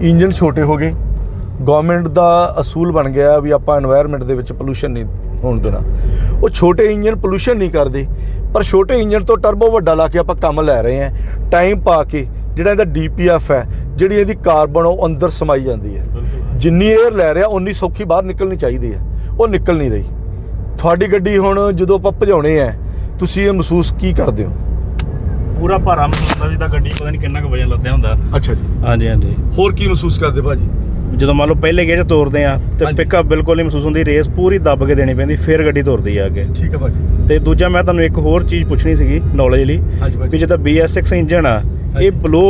Engine ਛੋਟੇ ਹੋ ਗਏ। ਗਵਰਨਮੈਂਟ ਦਾ ਅਸੂਲ ਬਣ ਗਿਆ ਵੀ ਆਪਾਂ এনवायरमेंट ਦੇ ਵਿੱਚ ਪੋਲੂਸ਼ਨ ਨਹੀਂ ਹੋਣ ਦੇਣਾ। ਉਹ ਛੋਟੇ ਇੰਜਨ ਪੋਲੂਸ਼ਨ ਨਹੀਂ ਕਰਦੇ, ਪਰ ਛੋਟੇ ਇੰਜਨ ਤੋਂ ਟਰਬੋ ਵੱਡਾ ਲਾ ਕੇ ਆਪਾਂ ਕੰਮ ਲੈ ਰਹੇ ਹਾਂ। ਟਾਈਮ ਪਾ ਕੇ ਜਿਹੜਾ ਇਹਦਾ ਡੀਪੀਐਫ ਹੈ, ਜਿਹੜੀ ਇਹਦੀ ਕਾਰਬਨ ਉਹ ਅੰਦਰ ਸਮਾਈ ਜਾਂਦੀ ਹੈ। ਜਿੰਨੀ 에ਅਰ ਲੈ ਰਿਹਾ ਉਨੀ ਸੌਖੀ ਬਾਹਰ ਨਿਕਲਣੀ ਚਾਹੀਦੀ ਹੈ। ਉਹ ਨਿਕਲ ਨਹੀਂ ਰਹੀ। ਤੁਹਾਡੀ ਗੱਡੀ ਹੁਣ ਜਦੋਂ ਆਪਾਂ ਭਜਾਉਣੇ ਆ ਤੁਸੀਂ ਇਹ ਮਹਿਸੂਸ ਕੀ ਕਰਦੇ ਹੋ? ਪੂਰਾ ਭਾਰਾ ਮਹਿਸੂਸ ਹੁੰਦਾ ਜਿੱਦਾਂ ਗੱਡੀ ਪਤਾ ਨਹੀਂ ਕਿੰਨਾ ਕੁ ਵਜਨ ਲੱਦਿਆ ਹੁੰਦਾ। ਅੱਛਾ ਜੀ। ਹਾਂਜੀ ਹਾਂਜੀ। ਹੋਰ ਕੀ ਮਹਿਸੂਸ ਕਰਦੇ ਭਾਜੀ? ਜਦੋਂ ਮੰਨ ਲਓ ਪਹਿਲੇ ਗੇਅਰ 'ਚ ਤੋਰਦੇ ਆ ਤੇ ਹਾਂਜੀ। ਪਿਕਅਪ ਬਿਲਕੁਲ ਨਹੀਂ ਮਹਿਸੂਸ ਹੁੰਦੀ ਰੇਸ ਪੂਰੀ ਦੱਬ ਕੇ ਦੇਣੀ ਪੈਂਦੀ ਫਿਰ ਗੱਡੀ ਤੁਰਦੀ ਆ ਅੱਗੇ। ਠੀਕ ਹੈ ਭਾਜੀ। ਤੇ ਦੂਜਾ ਮੈਂ ਤੁਹਾਨੂੰ ਇੱਕ ਹੋਰ ਚੀਜ਼ ਪੁੱਛਣੀ ਸੀਗੀ ਨੌਲੇਜ ਲਈ ਹਾਂਜੀ ਭਾਜੀ। ਵੀ ਜਿੱਦਾਂ BS6 ਇੰਜਨ ਆ। ਇਹ ਬਲੋ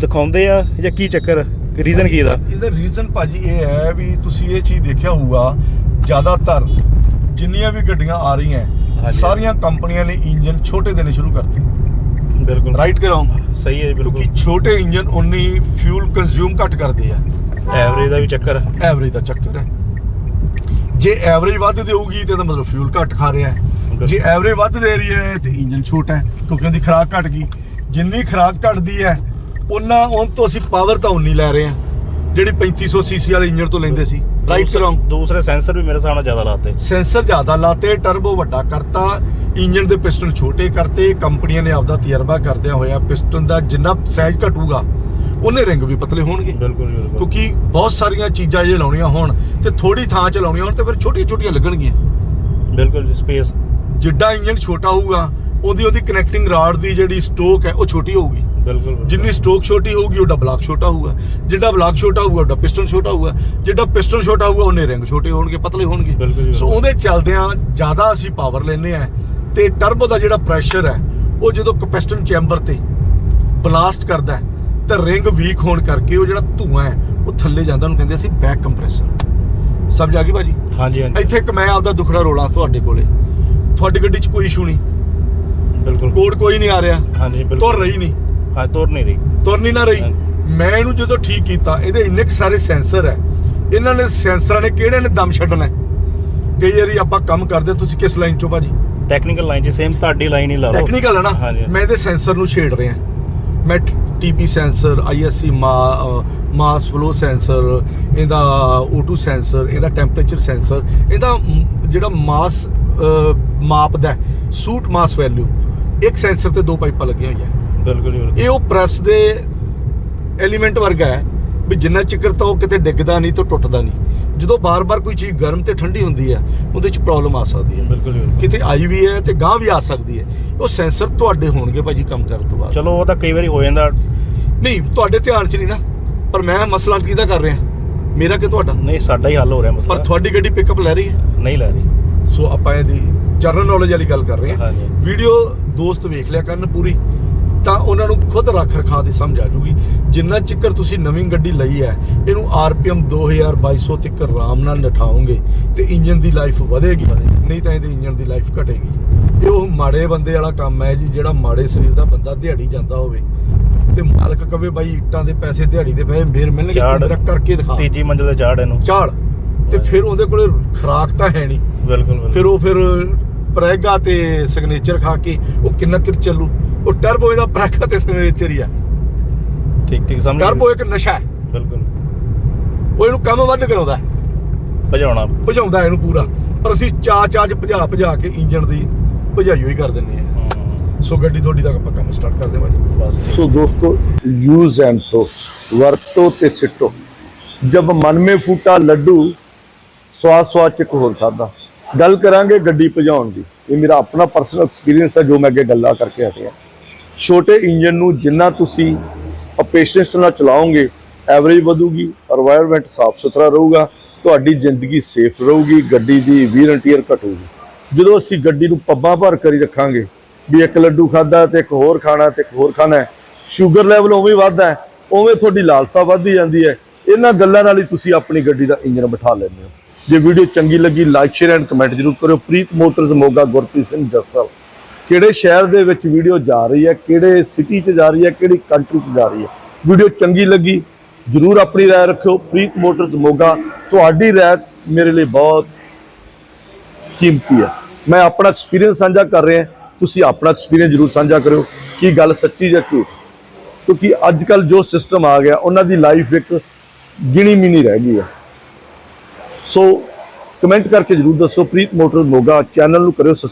ਦਿਖਾਉਂਦੇ ਆ ਜਾਂ ਕੀ ਚੱਕਰ? ਰੀਜ਼ਨ ਕੀ ਇਹਦਾ? ਇਹਦਾ ਰੀਜ਼ਨ ਭਾਜੀ ਇਹ ਹੈ ਵੀ ਤੁਸੀਂ ਇਹ ਚੀਜ਼ ਦੇਖਿਆ ਹੋਊਗਾ ਜ਼ਿਆਦਾਤਰ ਜਿੰਨੀਆਂ ਵੀ ਗੱਡੀਆਂ ਆ ਰਹੀਆਂ ਹਾਂਜੀ। ਸਾਰੀਆਂ ਕੰਪਨੀਆਂ ਨੇ ਇੰਜਨ ਛੋਟੇ ਦੇਣੇ ਸ਼ੁਰੂ ਕਰਤੇ। ਬਿਲਕੁਲ। ਰਾਈਟ ਕਰਾਉਂ ਸਹੀ ਹੈ ਜੀ, ਬਿਲਕੁਲ। ਕਿਉਂਕਿ ਛੋਟੇ ਇੰਜਨ ਉਨੀ ਫਿਊਲ ਕੰਜ਼ਿਊਮ ਘੱਟ ਕਰਦੇ ਆ। ਐਵਰੇਜ ਦਾ ਵੀ ਚੱਕਰ ਐਵਰੇਜ ਦਾ ਚੱਕਰ ਹੈ। ਜੇ ਐਵਰੇਜ ਵੱਧ ਦੇਊਗੀ ਤੇ ਇਹਦਾ ਮਤਲਬ ਫਿਊਲ ਘੱਟ ਖਾ ਰਿਹਾ ਹੈ। ਜੇ ਐਵਰੇਜ ਵੱਧ ਦੇ ਰਹੀ ਹੈ ਤੇ ਇੰਜਨ ਛੋਟਾ ਹੈ ਕਿਉਂਕਿ ਉਹਦੀ ਖਰਾਕ ਘਟ ਗਈ। ਜਿੰਨੀ ਖਰਾਕ ਘਟਦੀ ਹੈ ਉਹਨਾਂ ਉਹ ਤੋਂ ਅਸੀਂ ਪਾਵਰ ਤਾਂ ਉਨੀ ਲੈ ਰਹੇ ਹਾਂ। ਜਿਹੜੀ 3500 ਸੀਸੀ ਵਾਲੇ ਇੰਜਨ ਤੋਂ ਲੈਂਦੇ ਸੀ। ਰਾਈਟ ਰੋਂਗ ਦੂਸਰੇ ਸੈਂਸਰ ਵੀ ਮੇਰੇ ਨਾਲ ਜ਼ਿਆਦਾ ਲਾਤੇ। ਸੈਂਸਰ ਜ਼ਿਆਦਾ ਲਾਤੇ ਟਰਬੋ ਵੱਡਾ ਕਰਤਾ ਇੰਜਨ ਦੇ ਪਿਸਟਨ ਛੋਟੇ ਕਰਤੇ ਕੰਪਨੀਆਂ ਨੇ ਆਪਦਾ ਤਜਰਬਾ ਕਰਦਿਆਂ ਹੋਇਆ ਪਿਸਟਨ ਦਾ ਜਿੰਨਾ ਸਾਈਜ਼ ਘਟੂਗਾ ਉਹਨੇ ਰਿੰਗ ਵੀ ਪਤਲੇ ਹੋਣਗੇ। ਬਿਲਕੁਲ ਕਿਉਂਕਿ ਬਹੁਤ ਸਾਰੀਆਂ ਚੀਜ਼ਾਂ ਜੇ ਲਾਉਣੀਆਂ ਹੋਣ ਤੇ ਥੋੜੀ ਥਾਂ 'ਚ ਲਾਉਣੀਆਂ ਹੋਣ ਤੇ ਫਿਰ ਛੋਟੀਆਂ ਛੋਟੀਆਂ ਲੱਗਣਗੀਆਂ। ਬਿਲਕੁਲ ਜੀ ਸਪੇਸ ਜਿੱਡਾ ਇੰਜਨ ਛੋਟਾ ਹੋਊਗਾ ਉਹਦੀ ਉਹਦੀ ਕਨੈਕਟਿੰਗ ਰਾਡ ਦੀ ਜਿਹੜੀ ਸਟੋਕ ਹੈ ਉਹ ਛੋਟੀ ਹੋਊਗੀ। ਬਿਲਕੁਲ। ਜਿੰਨੀ ਸਟੋਕ ਛੋਟੀ ਹੋਊਗੀ ਉਹਦਾ ਬਲਾਕ ਛੋਟਾ ਹੋਊਗਾ। ਜਿੱਡਾ ਬਲਾਕ ਛੋਟਾ ਹੋਊਗਾ ਉਹਦਾ ਪਿਸਟਨ ਛੋਟਾ ਹੋਊਗਾ। ਜਿੱਡਾ ਪਿਸਟਨ ਛੋਟਾ ਹੋਊਗਾ ਉਹਨੇ ਰਿੰਗ ਛੋਟੇ ਹੋਣਗੇ ਪਤਲੇ ਹੋਣਗੇ। ਸੋ। ਉਹਦੇ ਚੱਲਦਿਆਂ ਜ਼ਿਆਦਾ ਅਸੀਂ ਪਾਵਰ ਲੈਨੇ ਆ ਤੇ ਟਰਬੋ ਦਾ ਜਿਹੜਾ ਪ੍ਰੈਸ਼ਰ ਹੈ ਉਹ ਜਦੋਂ ਕਪੈਸਟਨ ਚੈਂਬਰ ਤੇ ਬਲਾਸਟ ਕਰਦਾ ਤਾਂ ਰਿੰਗ ਵੀਕ ਹੋਣ ਕਰਕੇ ਉਹ ਜਿਹੜਾ ਧੂਆਂ ਹੈ ਉਹ ਥੱਲੇ ਜਾਂਦਾ। ਉਹਨੂੰ ਕਹਿੰਦੇ ਅਸੀਂ ਬੈਕ ਕੰਪਰੈਸਰ ਸਮਝ ਆ ਗਈ ਭਾਜੀ? ਹਾਂਜੀ ਹਾਂਜੀ। ਇੱਥੇ ਇੱਕ ਮੈਂ ਆਪਦਾ ਦੁਖੜਾ ਰੋਲਾਂ ਤੁਹਾਡੇ ਕੋਲੇ। ਤੁਹਾਡੀ ਗੱਡੀ 'ਚ ਕੋਈ ਇਸ਼ੂ ਨਹੀਂ। ਬਿਲਕੁਲ। ਕੋਡ ਕੋਈ ਨਹੀਂ ਆ ਰਿਹਾ। ਹਾਂਜੀ ਬਿਲਕੁਲ। ਤੁਰ ਰਹੀ ਨਹੀਂ। ਤੁਰ ਨਹੀਂ ਰਹੀ। ਤੁਰ ਨਹੀਂ ਨਾ ਰਹੀ। ਮੈਂ ਇਹਨੂੰ ਜਦੋਂ ਠੀਕ ਕੀਤਾ ਇਹਦੇ ਇੰਨੇ ਕੁ ਸਾਰੇ ਸੈਂਸਰ ਹੈ। ਇਹਨਾਂ ਨੇ ਸੈਂਸਰਾਂ ਨੇ ਕਿਹੜੇ ਨੇ ਦਮ ਛੱਡਣਾ ਹੈ? ਕਈ ਵਾਰੀ ਆਪਾਂ ਕੰਮ ਕਰਦੇ ਤੁਸੀਂ ਕਿਸ ਲਾਈਨ ਚੋਂ ਭਾਜੀ? ਟੈਕਨੀਕਲ ਲਾਈਨ 'ਚ ਸੇਮ ਤੁਹਾਡੀ ਲਾਈਨ ਹੀ ਲਾ ਲਓ। ਟੈਕਨੀਕਲ ਹੈ ਨਾ? ਹਾਂਜੀ। ਮੈਂ ਇਹਦੇ ਸੈਂਸਰ ਨੂੰ ਛੇੜ ਰਿਹਾ ਮੈਂ TP sensor ISC mass flow sensor ਇਹਦਾ O2 ਸੈਂਸਰ ਇਹਦਾ ਟੈਂਪਰੇਚਰ ਸੈਂਸਰ ਇਹਦਾ ਮ, ਜਿਹੜਾ ਮਾਸ ਮਾਪਦਾ ਸੂਟ ਮਾਸ ਵੈਲਿਊ ਇੱਕ ਸੈਂਸਰ ਤੇ ਦੋ ਪਾਈਪਾਂ ਲੱਗੀਆਂ ਹੋਈਆਂ। ਬਿਲਕੁਲ ਇਹ ਉਹ ਪ੍ਰੈਸ ਦੇ ਐਲੀਮੈਂਟ ਵਰਗਾ ਹੈ ਵੀ ਜਿੰਨਾ ਚਿਕਰ ਤਾਂ ਉਹ ਕਿਤੇ ਡਿੱਗਦਾ ਨਹੀਂ ਤਾਂ ਟੁੱਟਦਾ ਨਹੀਂ। ਜਦੋਂ ਬਾਰ-ਬਾਰ ਕੋਈ ਚੀਜ਼ ਗਰਮ ਤੇ ਠੰਡੀ ਹੁੰਦੀ ਹੈ ਉਹਦੇ 'ਚ ਪ੍ਰੋਬਲਮ ਆ ਸਕਦੀ ਹੈ। ਬਿਲਕੁਲ। ਕਿਤੇ ਆਈ ਵੀ ਹੈ ਤੇ ਗਾਂ ਵੀ ਆ ਸਕਦੀ ਹੈ। ਉਹ ਸੈਂਸਰ ਤੁਹਾਡੇ ਹੋਣਗੇ ਭਾਜੀ ਕੰਮ ਕਰਨ ਤੋਂ ਬਾਅਦ। ਚਲੋ ਉਹ ਤਾਂ ਕਈ ਵਾਰੀ ਹੋ ਜਾਂਦਾ। ਨਹੀਂ ਤੁਹਾਡੇ ਧਿਆਨ 'ਚ ਨਹੀਂ ਨਾ ਪਰ ਮੈਂ ਮਸਲਾ ਕਿਹਦਾ ਕਰ ਰਿਹਾ? ਮੇਰਾ ਕਿ ਤੁਹਾਡਾ? ਨਹੀਂ ਸਾਡਾ ਹੀ ਹੱਲ ਹੋ ਰਿਹਾ ਮਸਲਾ। ਪਰ ਤੁਹਾਡੀ ਗੱਡੀ ਪਿਕਅਪ ਲੈ ਰਹੀ ਹੈ? ਨਹੀਂ ਲੈ ਰਹੀ। ਸੋ ਆਪਾਂ ਇਹਦੀ ਜਨਰਲ ਨੌਲੇਜ ਵਾਲੀ ਗੱਲ ਕਰ ਰਹੇ ਹਾਂ। ਵੀਡੀਓ ਦੋਸਤ ਵੇਖ ਲਿਆ ਕਰਨ ਪੂਰੀ। ਤਾਂ ਉਹਨਾਂ ਨੂੰ ਖੁਦ ਰੱਖ ਰਖਾ ਦੀ ਸਮਝ ਆ ਜੂਗੀ ਜਿੰਨਾ ਚਿਕਰ ਤੁਸੀਂ ਨਵੀਂ ਗੱਡੀ ਲਈ ਹੈ ਇਹਨੂੰ ਆਰਪੀਐਮ 2200 ਤੱਕ ਆਰਾਮ ਨਾਲ ਨਠਾਓਗੇ ਤੇ ਇੰਜਨ ਦੀ ਲਾਈਫ ਵਧੇਗੀ। ਨਹੀਂ ਤਾਂ ਇਹਦੇ ਇੰਜਨ ਦੀ ਲਾਈਫ ਘਟੇਗੀ। ਇਹ ਉਹ ਮਾੜੇ ਬੰਦੇ ਵਾਲਾ ਕੰਮ ਹੈ ਜੀ ਜਿਹੜਾ ਮਾੜੇ ਸਰੀਰ ਦਾ ਬੰਦਾ ਦਿਹਾੜੀ ਜਾਂਦਾ ਹੋਵੇ। ਤੇ ਮਾਲਕ ਕਵੇ ਬਾਈ ਇੱਟਾਂ ਦੇ ਪੈਸੇ ਦਿਹਾੜੀ ਦੇ ਪੈਸੇ ਫੇਰ ਮਿਲਣਗੇ ਤੂੰ ਮੇਰਾ ਕਰਕੇ ਦਿਖਾ। ਤੀਜੀ ਮੰਜ਼ਿਲ ਤੇ ਚਾੜ ਇਹਨੂੰ। ਝਾੜ। ਤੇ ਫਿਰ ਉਹਦੇ ਕੋਲੇ ਖਰਾਕ ਤਾਂ ਹੈ ਨਹੀਂ। ਬਿਲਕੁਲ ਬਿਲਕੁਲ। ਫਿਰ ਉਹ ਫਿਰ ਪ੍ਰੈਗਾ ਤੇ ਸਿਗਨੇਚਰ ਖਾ ਕੇ ਉਹ ਕਿੰਨਾ ਚਿਰ ਚੱਲੂ? ਉਹ ਟਰਬੋ ਇਹਦਾ ਪ੍ਰੈਗਾ ਤੇ ਸਿਗਨੇਚਰ ਹੀ ਆ। ਠੀਕ ਠੀਕ ਸਮਝ ਟਰਬੋ ਇੱਕ ਨਸ਼ਾ ਹੈ। ਬਿਲਕੁਲ। ਉਹ ਇਹਨੂੰ ਕੰਮ ਵੱਧ ਕਰਾਉਂਦਾ ਭਜਾਉਣਾ। ਭਜਾਉਂਦਾ ਇਹਨੂੰ ਪੂਰਾ। ਪਰ ਅਸੀਂ ਚਾ ਚਾ ਚ ਭਜਾ ਭਜਾ ਕੇ ਇੰਜਨ ਦੀ ਭਜਾਈਓ ਹੀ ਕਰ ਦਿੰਨੇ ਆ ਸੋ ਗੱਡੀ ਤੁਹਾਡੀ ਤੱਕ ਆਪਾਂ ਕੰਮ ਸਟਾਰਟ ਕਰਦੇ ਭਾਜੀ ਬਸ। ਸੋ ਦੋਸਤੋ ਯੂਜ਼ ਐਂਡ ਥੋ ਵਰਤੋ ਤੇ ਸਿੱਟੋ। ਜਬ ਮਨ ਮੇ ਫੂਟਾ ਲੱਡੂ ਸਵਾਦ ਸਵਾਦ ਚ ਹੋਰ ਖਾਦਾ ਗੱਲ ਕਰਾਂਗੇ ਗੱਡੀ ਭਜਾਉਣ ਦੀ। ਇਹ ਮੇਰਾ ਆਪਣਾ ਪਰਸਨਲ ਐਕਸਪੀਰੀਅੰਸ ਹੈ ਜੋ ਮੈਂ ਅੱਗੇ ਗੱਲਾਂ ਕਰਕੇ ਹਟਿਆ। ਛੋਟੇ ਇੰਜਨ ਨੂੰ ਜਿੰਨਾ ਤੁਸੀਂ ਪੇਸ਼ੈਂਸ ਨਾਲ ਚਲਾਓਗੇ ਐਵਰੇਜ ਵਧੂਗੀ এনवायरमेंट ਸਾਫ਼ ਸੁਥਰਾ ਰਹੂਗਾ, ਤੁਹਾਡੀ ਜ਼ਿੰਦਗੀ ਸੇਫ ਰਹੂਗੀ, ਗੱਡੀ ਦੀ ਵੀਰ ਘਟੂਗੀ। ਜਦੋਂ ਅਸੀਂ ਗੱਡੀ ਨੂੰ ਪੱਬਾਂ ਭਰ ਕਰੀ ਰੱਖਾਂਗੇ, ਵੀ ਇੱਕ ਲੱਡੂ ਖਾਦਾ ਤੇ ਇੱਕ ਹੋਰ ਖਾਣਾ ਤੇ ਇੱਕ ਹੋਰ ਖਾਣਾ ਸ਼ੂਗਰ ਲੈਵਲ ਉਵੇਂ ਵੱਧਦਾ ਉਵੇਂ ਤੁਹਾਡੀ ਲਾਲਸਾ ਵੱਧਦੀ ਜਾਂਦੀ ਹੈ। ਇਹਨਾਂ ਗੱਲਾਂ ਨਾਲ ਹੀ ਤੁਸੀਂ ਆਪਣੀ ਗੱਡੀ ਦਾ ਇੰਜਨ ਬਿਠਾ ਲੈਂਦੇ ਹੋ। ਜੇ ਵੀਡੀਓ ਚੰਗੀ ਲੱਗੀ ਲਾਈਕ ਸ਼ੇਅਰ ਐਂਡ ਕਮੈਂਟ ਜ਼ਰੂਰ ਕਰਿਓ। ਪ੍ਰੀਤ ਮੋਟਰਸ ਮੋਗਾ ਗੁਰਪ੍ਰੀਤ ਸਿੰਘ ਜਸਵਾਲ। ਕਿਹੜੇ ਸ਼ਹਿਰ ਦੇ ਵਿੱਚ ਵੀਡੀਓ ਜਾ ਰਹੀ ਹੈ ਕਿਹੜੇ ਸਿਟੀ 'ਚ ਜਾ ਰਹੀ ਹੈ ਕਿਹੜੀ ਕੰਟਰੀ 'ਚ ਜਾ ਰਹੀ ਹੈ ਵੀਡੀਓ ਚੰਗੀ ਲੱਗੀ ਜ਼ਰੂਰ ਆਪਣੀ رائے ਰੱਖਿਓ ਪ੍ਰੀਤ ਮੋਟਰਸ ਮੋਗਾ ਤੁਹਾਡੀ رائے ਮੇਰੇ ਲਈ ਬਹੁਤ ਕੀਮਤੀ ਹੈ ਮੈਂ ਆਪਣਾ ਐਕਸਪੀਰੀਅੰਸ ਸਾਂਝਾ ਕਰ ਰਿਹਾ ਤੁਸੀਂ ਆਪਣਾ ਐਕਸਪੀਰੀਅੰਸ ਜ਼ਰੂਰ ਸਾਂਝਾ ਕਰਿਓ ਕੀ ਗੱਲ ਸੱਚੀ ਜਾਂ ਝੂਠ ਕਿਉਂਕਿ ਅੱਜ ਕੱਲ ਜੋ ਸਿਸਟਮ ਆ ਗਿਆ ਉਹਨਾਂ ਦੀ ਲਾਈਫ ਇੱਕ ਗਿਣੀ ਮਿਨੀ ਰਹਿ ਗਈ ਆ ਸੋ ਕਮੈਂਟ ਕਰਕੇ ਜਰੂਰ ਦੱਸੋ ਪ੍ਰੀਤ ਮੋਟਰ ਮੋਗਾ ਚੈਨਲ ਨੂੰ ਕਰਿਓ ਸਬਸਕ੍ਰਾਈਬ